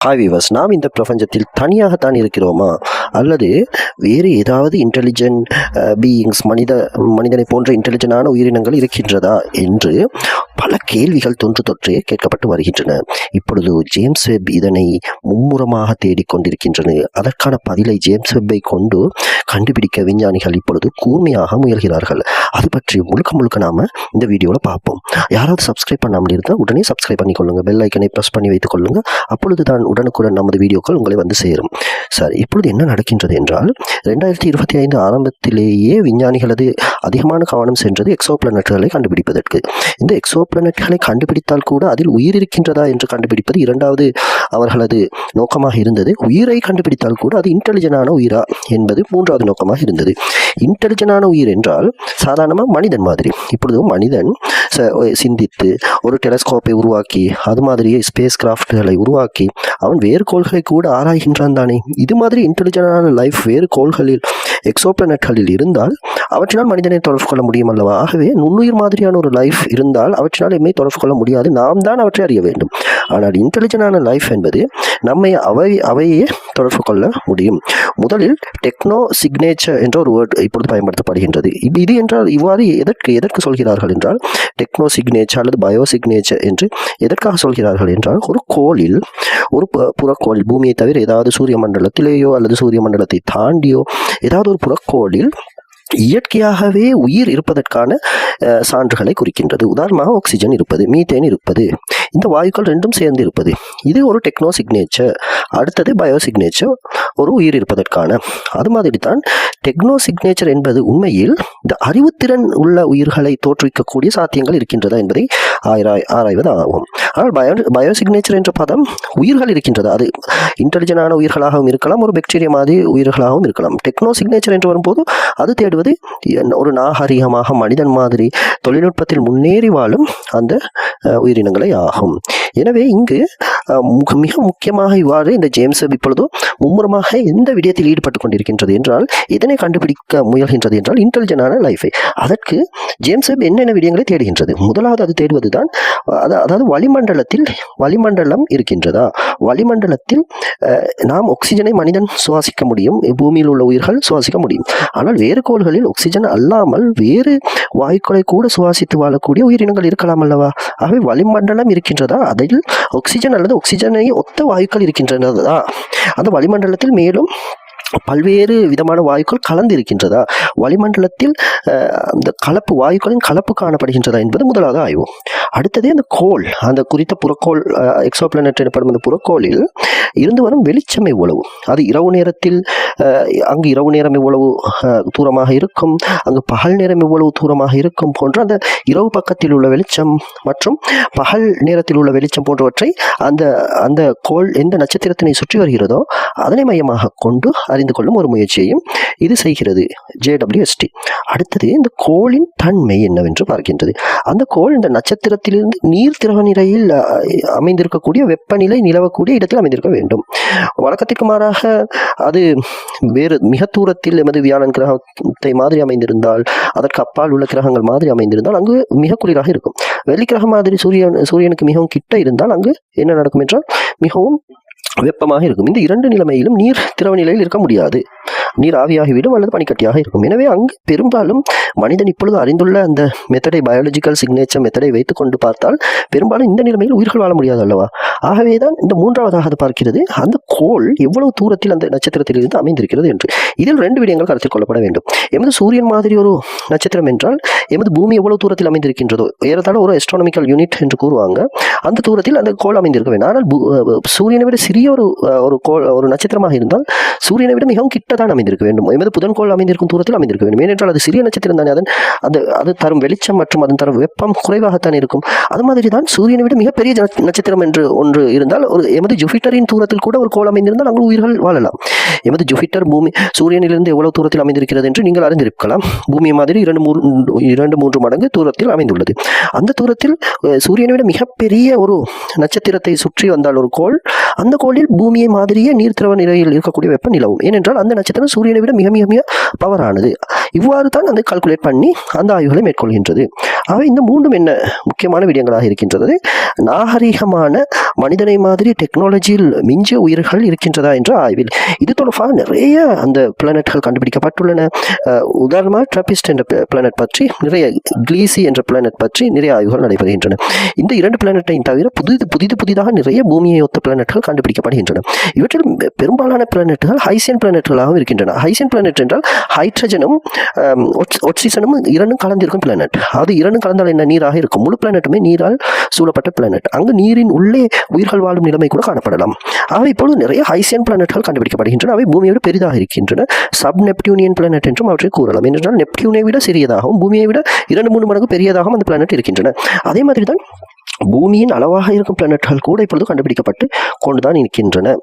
Hi viewers நாம் இந்த பிரபஞ்சத்தில் தனியாகத்தான் இருக்கிறோமா? அல்லது வேறு ஏதாவது இன்டெலிஜென்ட் பீயிங்ஸ் uh, மனித மனிதனை போன்ற இன்டெலிஜென்டான உயிரினங்கள் இருக்கின்றதா? என்று பல கேள்விகள் தொன்று தொற்றே கேட்கப்பட்டு வருகின்றன. இப்பொழுது ஜேம்ஸ் வெப் இதனை மும்முரமாக தேடிக்கொண்டிருக்கின்றன அதற்கான பதிலை ஜேம்ஸ் வெப்பை கொண்டு கண்டுபிடிக்க விஞ்ஞானிகள் இப்பொழுது கூர்மையாக முயல்கிறார்கள். அது பற்றி முழுக்க முழுக்க நாம இந்த வீடியோவில் பார்ப்போம். யாராவது சப்ஸ்கிரைப் பண்ணாமல் இருந்தால் உடனே சப்ஸ்கிரைப் பண்ணிக்கொள்ளுங்க பெல் ஐக்கனை ப்ரெஸ் பண்ணி வைத்துக் கொள்ளுங்க. அப்பொழுது தான் உடனுக்குடன் நமது வீடியோக்கள் உங்களை வந்து சேரும். சார் இப்பொழுது என்ன நடக்கின்றது என்றால் ரெண்டாயிரத்தி இருபத்தி ஐந்து ஆரம்பத்திலேயே விஞ்ஞானிகளது அதிகமான கவனம் சென்றது எக்ஸோ பிளானட்களை கண்டுபிடிப்பதற்கு. இந்த எக்ஸோ பிளானட்களை கண்டுபிடித்தால் கூட அதில் உயிர் இருக்கின்றதா என்று கண்டுபிடிப்பது இரண்டாவது அவர்களது நோக்கமாக இருந்தது. உயிரை கண்டுபிடித்தால் கூட அது இன்டெலிஜென்டான உயிரா என்பது மூன்றாவது நோக்கமாக இருந்தது. இன்டெலிஜென்டான உயிர் என்றால் சாதாரணமாக மனிதன் மாதிரி. இப்பொழுது மனிதன் சிந்தித்து ஒரு டெலஸ்கோப்பை உருவாக்கி அது மாதிரியே ஸ்பேஸ் கிராஃப்ட்களை உருவாக்கி அவன் வேறு கோள்களை கூட ஆராய்கின்றான் தானே. இது மாதிரி இன்டெலிஜென்டான லைஃப் வேறு கோள்களில் எக்ஸோபிளானட்களில் இருந்தால் அவற்றினால் மனிதனை தொடர்பு கொள்ள முடியும் அல்லவா? ஆகவே நுண்ணுயிர் மாதிரியான ஒரு லைஃப் இருந்தால் அவற்றினால் எம்மை தொடர்பு கொள்ள முடியாது. நாம் தான் அவற்றை அறிய வேண்டும். ஆனால் இன்டெலிஜென்டான லைஃப் என்பது நம்மை அவை அவையே தொடர்பு கொள்ள முடியும். முதலில் டெக்னோ சிக்னேச்சர் என்ற ஒரு வேர்ட் இப்பொழுது பயன்படுத்தப்படுகின்றது. இது இது என்றால் இவ்வாறு எதற்கு எதற்கு சொல்கிறார்கள் என்றால் டெக்னோ சிக்னேச்சர் அல்லது பயோ சிக்னேச்சர் என்று எதற்காக சொல்கிறார்கள் என்றால் ஒரு கோளில் ஒரு புறக்கோளில் பூமியை தவிர ஏதாவது சூரிய மண்டலத்திலேயோ அல்லது சூரிய மண்டலத்தை தாண்டியோ ஏதாவது ஒரு புறக்கோளில் இயற்கையாகவே உயிர் இருப்பதற்கான சான்றுகளை குறிக்கின்றது. உதாரணமாக ஆக்சிஜன் இருப்பது மீத்தேன் இருப்பது இந்த வாயுக்கள் ரெண்டும் சேர்ந்து இருப்பது. இது ஒரு டெக்னோ சிக்னேச்சர் அடுத்தது பயோ சிக்னேச்சர் ஒரு உயிர் இருப்பதற்கான. அது மாதிரி தான் டெக்னோ சிக்னேச்சர் என்பது உண்மையில் இந்த அறிவுத்திறன் உள்ள உயிர்களை தோற்றுவிக்கக்கூடிய சாத்தியங்கள் இருக்கின்றதா என்பதை ஆராய் ஆராய்வது ஆகும் ஆனால் பயோ பயோ சிக்னேச்சர் என்ற பதம் உயிர்கள் இருக்கின்றது. அது இன்டெலிஜென்டான உயிர்களாகவும் இருக்கலாம் ஒரு பாக்டீரியா மாதிரி உயிர்களாகவும் இருக்கலாம். டெக்னோ சிக்னேச்சர் என்று வரும்போது அது தேடுவது ஒரு நாகரிகமாக மனிதன் மாதிரி தொழில்நுட்பத்தில் முன்னேறி வாழும் அந்த உயிரினங்களை உயிரினங்களே ஆகும். எனவே இங்கு மிக முக்கியமாக இவ்வாறு இந்த ஜேம்ஸ் வெப் இப்பொழுது மும்முரமாக எந்த விடயத்தில் ஈடுபட்டு கொண்டிருக்கின்றது என்றால் இதனை கண்டுபிடிக்க முயல்கின்றது என்றால் இன்டெலிஜென்டான லைஃபை அதற்கு ஜேம்ஸ் வெப் என்னென்ன விடயங்களை தேடுகின்றது? முதலாவது அது தேடுவது தான் அதாவது வளிமண்டலத்தில் வளிமண்டலம் இருக்கின்றதா? வளிமண்டலத்தில் நாம் ஆக்சிஜனை மனிதன் சுவாசிக்க முடியும் பூமியில் உள்ள உயிர்கள் சுவாசிக்க முடியும். ஆனால் வேறு கோள்களில் ஆக்சிஜன் அல்லாமல் வேறு பொருட்களை கூட சுவாசித்து வாழக்கூடிய உயிரினங்கள் இருக்கலாம் அல்லவா? ஆகவே வளிமண்டலம் இருக்கின்றதா? அதில் ஆக்சிஜன் அல்லது ஆக்சிஜனை ஒத்த வாயுக்கள் இருக்கின்றனதா அந்த வளிமண்டலத்தில் மேலும் பல்வேறு விதமான வாயுக்கள் கலந்து இருக்கின்றதா? வளிமண்டலத்தில் அந்த கலப்பு வாயுக்களின் கலப்பு காணப்படுகின்றதா என்பது முதலாவது ஆய்வு. அடுத்தது அந்த கோள். அந்த குறித்த புறக்கோள் எக்ஸோ பிளானட் எனப்படும் அந்த புறக்கோளில் இருந்து வரும் வெளிச்சம் எவ்வளவு அது இரவு நேரத்தில் அங்கு இரவு நேரம் எவ்வளவு தூரமாக இருக்கும் அங்கு பகல் நேரம் எவ்வளவு தூரமாக இருக்கும் போன்ற அந்த இரவு பக்கத்தில் உள்ள வெளிச்சம் மற்றும் பகல் நேரத்தில் உள்ள வெளிச்சம் போன்றவற்றை அந்த அந்த கோள் எந்த நட்சத்திரத்தினை சுற்றி வருகிறதோ அதனை மையமாக கொண்டு அறிந்து கொள்ளும் ஒரு முயற்சியையும் இது செய்கிறது ஜேடபிள்யூஎஸ்டி அடுத்தது இந்த கோளின் தன்மை என்னவென்று பார்க்கின்றது. அந்த கோள் இந்த நட்சத்திரத்திலிருந்து நீர் திரவ நிலையில் அமைந்திருக்கக்கூடிய வெப்பநிலை நிலவக்கூடிய இடத்தில் அமைந்திருக்க வேண்டும். வழக்கத்திற்கு மாறாக அது வேறு மிக தூரத்தில் எமது வியாழன் கிரகத்தை மாதிரி அமைந்திருந்தால் அதற்கு அப்பால் உள்ள கிரகங்கள் மாதிரி அமைந்திருந்தால் அங்கு மிக குளிராக இருக்கும். வெள்ளி கிரகம் மாதிரி சூரியன் சூரியனுக்கு மிகவும் கிட்ட இருந்தால் அங்கு என்ன நடக்கும் என்றால் மிகவும் வெப்பமாக இருக்கும். இந்த இரண்டு நிலைமையிலும் நீர் திரவ நிலையில் இருக்க முடியாது. நீர் ஆவியாகிவிடும் அல்லது பனிக்கட்டியாக இருக்கும். எனவே அங்கு பெரும்பாலும் மனிதன் இப்பொழுது அறிந்துள்ள அந்த மெத்தடை பயாலஜிக்கல் சிக்னேச்சர் மெத்தடை வைத்துக் கொண்டு பார்த்தால் பெரும்பாலும் இந்த நிலைமையில் உயிர்கள் வாழ முடியாது அல்லவா? ஆகவே தான் இந்த மூன்றாவதாக அது பார்க்கிறது. அந்த கோள் எவ்வளவு தூரத்தில் அந்த நட்சத்திரத்திலிருந்து அமைந்திருக்கிறது என்று. இதில் ரெண்டு விடயங்கள் கருத்தில் கொள்ளப்பட வேண்டும். எமது சூரியன் மாதிரி ஒரு நட்சத்திரம் என்றால் எமது பூமி எவ்வளவு தூரத்தில் அமைந்திருக்கின்றதோ ஏறத்தாழ ஒரு எஸ்ட்ரானமிக்கல் யூனிட் என்று கூறுவாங்க அந்த தூரத்தில் அந்த கோள் அமைந்திருக்க வேண்டும். ஆனால் சூரியனை விட சிறிய ஒரு ஒரு கோள் ஒரு நட்சத்திரமாக இருந்தால் சூரியனை விட மிகவும் கிட்டதான் அமைந்திருக்க வேண்டும். எமது புதன்கோள் அமைந்திருக்கும் தூரத்தில் அமைந்திருக்க வேண்டும். ஏனென்றால் அது சிறிய நட்சத்திரம் தானே. அதன் அது அது தரும் வெளிச்சம் மற்றும் அதன் தரும் வெப்பம் குறைவாகத்தான் இருக்கும். அது மாதிரி தான் சூரியனை விட மிகப்பெரிய நட்சத்திரம் என்று ஒன்று இருந்தால் ஒரு எமது ஜூபிட்டரின் தூரத்தில் கூட ஒரு கோள் அமைந்திருந்தால் அங்கு உயிர்கள் வாழலாம். எமது ஜூபிட்டர் பூமி சூரியனிலிருந்து எவ்வளவு தூரத்தில் அமைந்திருக்கிறது என்று நீங்கள் அறிந்திருக்கலாம். பூமி மாதிரி இரண்டு மூன்று இரண்டு மூன்று மடங்கு தூரத்தில் அமைந்துள்ளது. அந்த தூரத்தில் சூரியனை விட மிகப்பெரிய ஒரு நட்சத்திரத்தை சுற்றி வந்தால் ஒரு கோள். அந்த கோளில் பூமியை மாதிரியே நீர்த்திரவ நிலையில் இருக்கக்கூடிய வெப்பம் நிலவும். ஏனென்றால் அந்த நட்சத்திரம் சூரியனை விட மிக மிக மிக பவரானது இவ்வாறு தான் அதை கால்குலேட் பண்ணி அந்த ஆய்வுகளை மேற்கொள்கின்றது. அவை இந்த மூன்றும் என்ன முக்கியமான விடயங்களாக இருக்கின்றது? நாகரிகமான மனிதனை மாதிரி டெக்னாலஜியில் மிஞ்சிய உயிர்கள் இருக்கின்றதா என்ற ஆய்வில். இது தொடர்பாக நிறைய அந்த பிளானட்கள் கண்டுபிடிக்கப்பட்டுள்ளன. உதாரணமாக ட்ரபிஸ்ட் என்ற பிளானட் பற்றி நிறைய கிளீசி என்ற பிளானட் பற்றி நிறைய ஆய்வுகள் நடைபெறுகின்றன. இந்த இரண்டு பிளானட்டையும் தவிர புதிது புதிது புதிதாக நிறைய பூமியை ஒத்த பிளானட்கள் கண்டுபிடிக்கப்படுகின்றன. இவற்றில் பெரும்பாலான பிளானட்டுகள் ஹைசியன் பிளானட்களாகவும் இருக்கின்றன. ஹைசியன் பிளானட் என்றால் ஹைட்ரஜனும் ஆம், ஒட்சிசனும் இரண்டும் கலந்திருக்கும் பிளானட் அது இரண்டும் கலந்தால் என்ன? நீராக இருக்கும். முழு பிளானட்டுமே நீரால் சூழப்பட்ட பிளானட் அங்கு நீரின் உள்ளே உயிர்கள் வாழும் நிலைமை கூட காணப்படலாம். அவை இப்பொழுது நிறைய ஹைசியன் பிளானட்கள் கண்டுபிடிக்கப்படுகின்றன. அவை பூமியை விட பெரிதாக இருக்கின்றன. சப் நெப்டியூனியன் பிளானட் என்றும் அவற்றை கூறலாம். என்றால் நெப்டியூனை விட சிறியதாகவும் பூமியை விட இரண்டு மூணு மடங்கு பெரியதாகவும் அந்த பிளானட் இருக்கின்றன. அதே மாதிரி தான் பூமியின் அளவாக இருக்கும் பிளானட்கள் கூட இப்பொழுது கண்டுபிடிக்கப்பட்டு கொண்டுதான் இருக்கின்றன.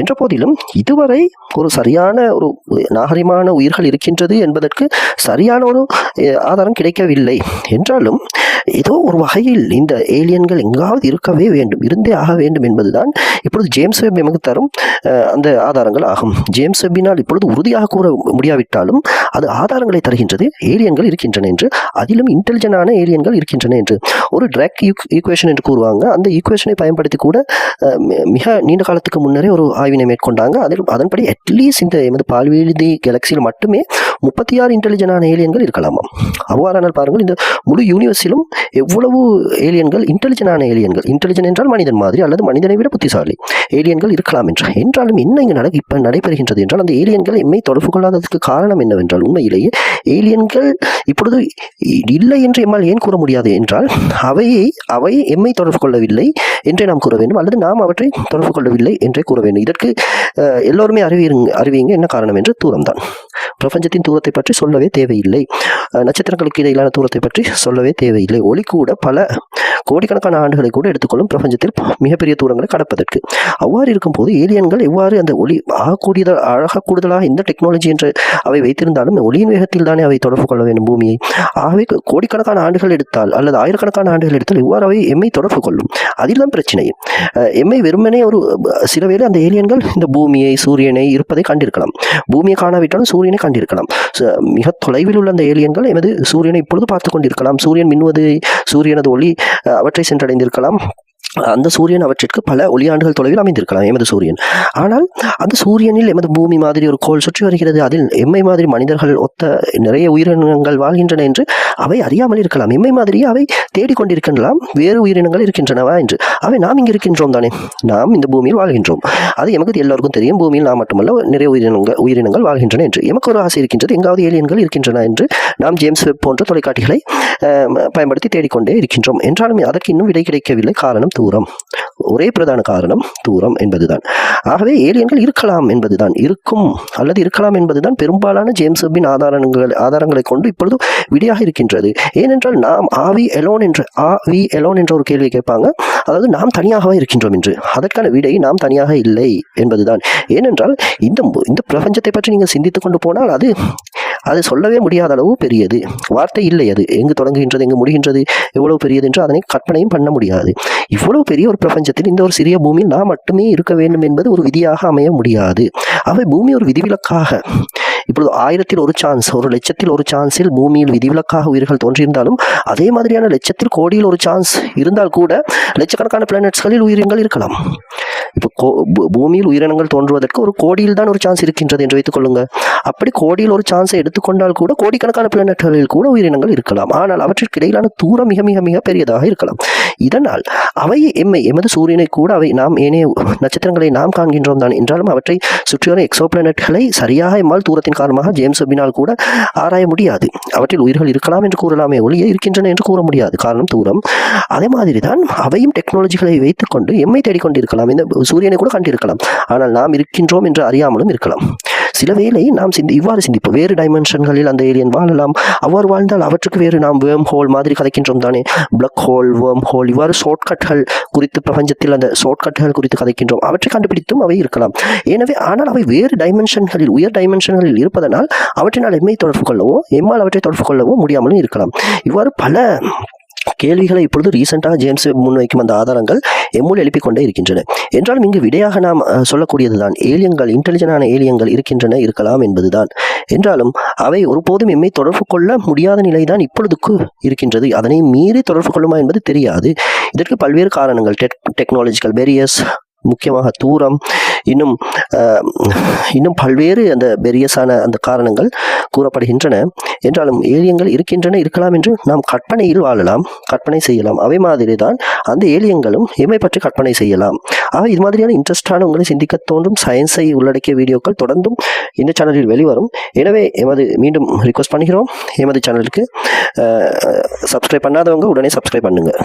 என்ற போதிலும் இதுவரை ஒரு சரியான ஒரு நாகரிகமான உயிர்கள் இருக்கின்றது என்பதற்கு சரியான ஒரு ஆதாரம் கிடைக்கவில்லை. என்றாலும் ஏதோ ஒரு வகையில் இந்த ஏலியன்கள் எங்காவது இருக்கவே வேண்டும் இருந்தே ஆக வேண்டும் என்பதுதான் இப்பொழுது ஜேம்ஸ் வெப் எமக்கு தரும் அந்த ஆதாரங்கள் ஆகும். ஜேம்ஸ் வெப்பினால் இப்பொழுது உறுதியாக கூற முடியாவிட்டாலும் அது ஆதாரங்களை தருகின்றது. ஏலியன்கள் இருக்கின்றன என்று அதிலும் இன்டெலிஜென்டான ஏலியன்கள் இருக்கின்றன என்று. ஒரு ட்ராக் ஈக்குவேஷன் என்று கூறுவாங்க. அந்த ஈக்குவேஷனை பயன்படுத்தி கூட மிக நீண்ட காலத்துக்கு முன்னரே ஒரு ஆய்வினை மேற்கொண்டாங்க. அதில் அதன்படி அட்லீஸ்ட் இந்த எமது பால்வெளி கேலக்சியில் மட்டுமே முப்பத்தி ஆறு இன்டெலிஜென்டான ஏலியன்கள் இருக்கலாமா. அவ்வாறானால் பாருங்கள் இந்த முழு யூனிவர்ஸிலும் எவ்வளவு ஏலியன்கள் இன்டெலிஜென்டான ஏலியன்கள் இன்டெலிஜென்ட் என்றால் மனிதன் மாதிரி அல்லது மனிதனை விட புத்திசாலி ஏலியன்கள் இருக்கலாம் என்று. என்றாலும் என்ன இங்கு நட இப்போ நடைபெறுகின்றது என்றால் அந்த ஏலியன்கள் எம்மை தொடர்பு கொள்ளாததற்கு காரணம் என்னவென்றால் உண்மையிலேயே ஏலியன்கள் இப்பொழுது இ- இல்லை என்று எம்மால் ஏன் கூற முடியாது என்றால் அவையை அவை எம்மை தொடர்பு கொள்ளவில்லை என்றே நாம் கூற வேண்டும் அல்லது நாம் அவற்றை தொடர்பு கொள்ளவில்லை என்றே கூற வேண்டும். இதற்கு அஹ், எல்லோருமே அறிவியுங்க அறிவியுங்க என்ன காரணம் என்று தூரம்தான். பிரபஞ்சத்தின் தூரத்தை பற்றி சொல்லவே தேவையில்லை. நட்சத்திரங்களுக்கு இடையிலான தூரத்தை பற்றி சொல்லவே தேவையில்லை. ஒளி கூட பல கோடிக்கணக்கான ஆண்டுகளை கூட எடுத்துக்கொள்ளும் பிரபஞ்சத்தில் மிகப்பெரிய தூரங்களை கடப்பதற்கு. அவ்வாறு இருக்கும்போது ஏலியன்கள் எவ்வாறு அந்த ஒளி ஆகக்கூடியதா அழகாக கூடுதலாக இந்த டெக்னாலஜி என்று அவை வைத்திருந்தாலும் ஒளியின் வேகத்தில் தானே அவை தொடர்பு கொள்ள வேண்டும் பூமியை. ஆகவே கோடிக்கணக்கான ஆண்டுகள் எடுத்தால் அல்லது ஆயிரக்கணக்கான ஆண்டுகள் எடுத்தால் இவ்வாறு அவை எம்மை தொடர்பு கொள்ளும். அதில்தான் பிரச்சனை. எம்மை வெறுமனே ஒரு சில வேளை அந்த ஏலியன்கள் இந்த பூமியை சூரியனை இருப்பதை கண்டிருக்கலாம். பூமியை காணாவிட்டாலும் சூரியனை கண்டிருக்கலாம். ச- மிக தொலைவில் உள்ள அந்த ஏலியன்கள் எமது சூரியனை இப்பொழுது பார்த்து கொண்டிருக்கலாம். சூரியன் மின்னுவது சூரியனது ஒளி அவற்றை சென்றடைந்திருக்கலாம். அந்த சூரியன் அவற்றிற்கு பல ஒளியாண்டுகள் தொலைவில் அமைந்திருக்கலாம் எமது சூரியன். ஆனால் அந்த சூரியனில் எமது பூமி மாதிரி ஒரு கோள் சுற்றி வருகிறது. அதில் எம்மை மாதிரி மனிதர்கள் ஒத்த நிறைய உயிரினங்கள் வாழ்கின்றன என்று அவை அறியாமல் இருக்கலாம். எம்மை மாதிரியே அவை தேடிக்கொண்டிருக்கலாம் வேறு உயிரினங்கள் இருக்கின்றனவா என்று. அவை நாம் இங்கு இருக்கின்றோம் தானே. நாம் இந்த பூமியில் வாழ்கின்றோம். அது எமக்கு எல்லோருக்கும் தெரியும். பூமியில் நாம் மட்டுமல்ல நிறைய உயிரினங்கள் உயிரினங்கள் வாழ்கின்றன என்று. எமக்கு ஒரு ஆசை இருக்கின்றது. எங்காவது ஏலியன்கள் இருக்கின்றன என்று நாம் ஜேம்ஸ் வெப் போன்ற தொலைக்காட்சிகளை பயன்படுத்தி தேடிக்கொண்டே இருக்கின்றோம். என்றாலும் அதற்கு இன்னும் விடை கிடைக்கவில்லை. காரணம் தூரம். ஒரே பிரதான காரணம் தூரம் என்பதுதான். ஆகவே ஏலியன்கள் இருக்கலாம் என்பதுதான். இருக்கும் அல்லது இருக்கலாம் என்பதுதான் பெரும்பாலான ஜேம்ஸ் வெப்பின் ஆதாரங்கள் ஆதாரங்களை கொண்டு இப்பொழுது விடியாக இருக்கின்றது. ஏனென்றால் நாம் ஆவி எலோன் என்று ஆ வி எலோன் என்ற ஒரு கேள்வி கேட்பாங்க. அதாவது நாம் தனியாகவே இருக்கின்றோம் என்று. அதற்கான விடை நாம் தனியாக இல்லை என்பதுதான். ஏனென்றால் இந்த இந்த பிரபஞ்சத்தை பற்றி நீங்கள் சிந்தித்து கொண்டு போனால் அது அது சொல்லவே முடியாத அளவு பெரியது. வார்த்தை இல்லை அது. எங்கு தொடங்குகின்றது எங்கு முடிகின்றது எவ்வளவு பெரியது என்று அதனை கற்பனையும் பண்ண முடியாது. இவ்வளவு பெரிய ஒரு பிரபஞ்சத்தில் இந்த ஒரு சிறிய பூமியில் நாம் மட்டுமே இருக்க வேண்டும் என்பது ஒரு விதியாக அமைய முடியாது. அவை பூமி ஒரு விதிவிலக்காக. இப்பொழுது ஆயிரத்தில் ஒரு சான்ஸ் ஒரு லட்சத்தில் ஒரு சான்ஸில் பூமியில் விதிவிலக்காக உயிர்கள் தோன்றியிருந்தாலும் அதே மாதிரியான லட்சத்தில் கோடியில் ஒரு சான்ஸ் இருந்தால் கூட லட்சக்கணக்கான பிளானட்ஸ்களில் உயிரினங்கள் இருக்கலாம். பூமியில் உயிரினங்கள் தோன்றுவதற்கு ஒரு கோடியில் தான் ஒரு சான்ஸ் இருக்கின்றது என்று வைத்துக் கொள்ளுங்க. அப்படி கோடியில் ஒரு சான்ஸை எடுத்துக்கொண்டால் கூட கோடிக்கணக்கான பிளானட்களில் கூட உயிரினங்கள் இருக்கலாம். ஆனால் அவற்றிற்கு இடையிலான தூரம் மிக மிக மிக பெரியதாக இருக்கலாம். இதனால் அவை எம்மை எமது சூரியனை கூட அவை நாம் ஏனைய நட்சத்திரங்களை நாம் காண்கின்றோம் தான் என்றாலும் அவற்றை சுற்றியுள்ள எக்ஸோ பிளானட்களை சரியாக எம்மால் தூரத்தின் காரணமாக ஜேம்ஸ் வெப்பினால் கூட ஆராய முடியாது. அவற்றில் உயிர்கள் இருக்கலாம் என்று கூறலாமே ஒளியே இருக்கின்றன என்று கூற முடியாது. காரணம் தூரம். அதே மாதிரி தான் அவையும் டெக்னாலஜிகளை வைத்துக்கொண்டு எம்மை தேடிக்கொண்டிருக்கலாம். இந்த சூரியனை கூட கண்டிருக்கலாம். ஆனால் நாம் இருக்கின்றோம் என்று அறியாமலும் இருக்கலாம். சில வேளை நாம் சிந்தி இவ்வாறு சிந்திப்போம். வேறு டைமென்ஷன்களில் அந்த ஏலியன் வாழலாம். அவ்வாறு வாழ்ந்தால் அவற்றுக்கு வேறு நாம் வேம் ஹோல் மாதிரி கதைக்கின்றோம் தானே. பிளக் ஹோல் வேம் ஹோல் இவ்வாறு ஷார்ட்கட்கள் குறித்து பிரபஞ்சத்தில் அந்த ஷார்ட்கட்கள் குறித்து கதைக்கின்றோம். அவற்றை கண்டுபிடித்தும் அவை இருக்கலாம். எனவே ஆனால் அவை வேறு டைமென்ஷன்களில் உயர் டைமென்ஷன்களில் இருப்பதனால் அவற்றினால் எம்மை தொடர்பு கொள்ளவோ எம்மால் அவற்றை தொடர்பு கொள்ளவோ முடியாமலும் இருக்கலாம். இவ்வாறு பல கேள்விகளை இப்பொழுது ரீசெண்டாக ஜேம்ஸ் முன்வைக்கும் அந்த ஆதாரங்கள் எம்முள் எழுப்பிக் கொண்டே இருக்கின்றன. என்றாலும் இங்கு விடையாக நாம் சொல்லக்கூடியதுதான் ஏலியங்கள் இன்டெலிஜென்டான ஏலியங்கள் இருக்கின்றன இருக்கலாம் என்பதுதான். என்றாலும் அவை ஒருபோதும் எம்மை தொடர்பு கொள்ள முடியாத நிலைதான் இப்பொழுதுக்கு இருக்கின்றது. அதனை மீறி தொடர்பு கொள்ளுமா என்பது தெரியாது. இதற்கு பல்வேறு காரணங்கள் டெக் டெக்னாலஜிக்கல் பேரியர்ஸ் முக்கியமாக தூரம் இன்னும் இன்னும் பல்வேறு அந்த பெரியசான அந்த காரணங்கள் கூறப்படுகின்றன. என்றாலும் ஏலியங்கள் இருக்கின்றன இருக்கலாம் என்று நாம் கற்பனையில் வாழலாம் கற்பனை செய்யலாம். அவை மாதிரி தான் அந்த ஏலியங்களும் எம்மை பற்றி கற்பனை செய்யலாம். ஆக இது மாதிரியான இன்ட்ரெஸ்டான உங்களை சிந்திக்க தோன்றும் சயின்ஸை உள்ளடக்கிய வீடியோக்கள் தொடர்ந்தும் இந்த சேனலில் வெளிவரும். எனவே எமது மீண்டும் ரிக்வஸ்ட் பண்ணுகிறோம். எமது சேனலுக்கு சப்ஸ்கிரைப் பண்ணாதவங்க உடனே சப்ஸ்கிரைப் பண்ணுங்கள்